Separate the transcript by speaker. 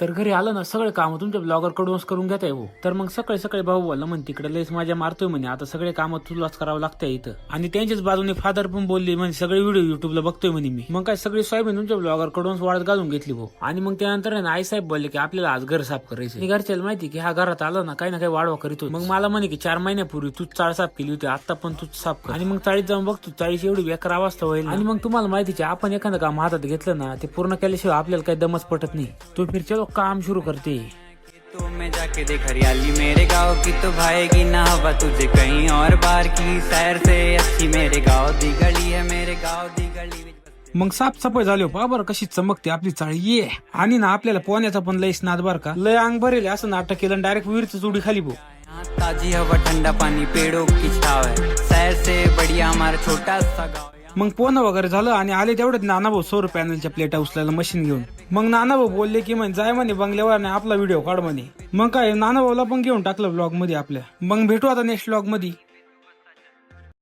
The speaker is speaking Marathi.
Speaker 1: तर घरी आलं ना सगळे काम तुमच्या ब्लॉगरकडूनच करून घेताय हो. तर मग सकाळी सकाळी भाऊ बोलला म्हणे तिकडे लयच माझ्या मारतोय म्हणे. आता सगळे काम तुलाच करावं लागतंय इथं. आणि त्यांच्याच बाजूने फादर पण बोलले म्हणजे सगळे व्हिडिओ युट्यूबला बघतोय म्हणे मी. मग काय सगळी सोयाबीन तुमच्या ब्लॉगर कडूनच वाढत घालून घेतली भाऊ. आणि मग त्यानंतर ना आई साहेब बोलले की आपल्याला आज घर साफ करायचं आणि घरच्याला माहिती की हा घरात आला ना काही ना काही वाढवा करीतो मग मला म्हणे की चार महिन्यापूर्वी तूच चाळ साफ केली होती आता पण तूच साफ कर. आणि मग चाळीत जाऊन बघतो चाळीस एवढी बेकार अवस्था होईल आणि मग तुम्हाला माहितीची आपण एखादं काम हातात घेतलं ना ते पूर्ण केल्याशिवाय आपल्याला काही दमच पटत नाही. तो फिर चलो काम सुरू करते.
Speaker 2: तो मैं जाके देख हरियाली मेरे गांव की तो भाएगी ना हवा तुझे कहीं और बार की सैर से अच्छी मेरे गांव दी गली है मेरे गांव दी गली
Speaker 1: मग साफसफाई झाली हो पहा बरं कशी चमकते आपली चाळी. ये आणि ना आपल्याला पोहण्याचा पण लय स्नाद बर का? लय अंग भरेल असं नाटक केलं डायरेक्ट विहिरीची चुडी खाली भाऊ
Speaker 2: ताजी हवा ठंडा पानी पेड़ों की छाव है सैर से बढ़िया हमारा छोटा सा गाँव है
Speaker 1: मग पोहणं वगैरे झालं आणि आले तेवढ्यात नानाभाऊ सौर पॅनलच्या प्लेटा उचलायला मशीन घेऊन. मग नानाभाऊ बोलले की म्हणे जाय म्हणे बंगल्यावर आणि आपला व्हिडिओ काढ म्हणे. मग काय नानाभाऊला पण घेऊन टाकलं ब्लॉगमध्ये आपल्या. मग भेटू आता नेक्स्ट ब्लॉगमध्ये.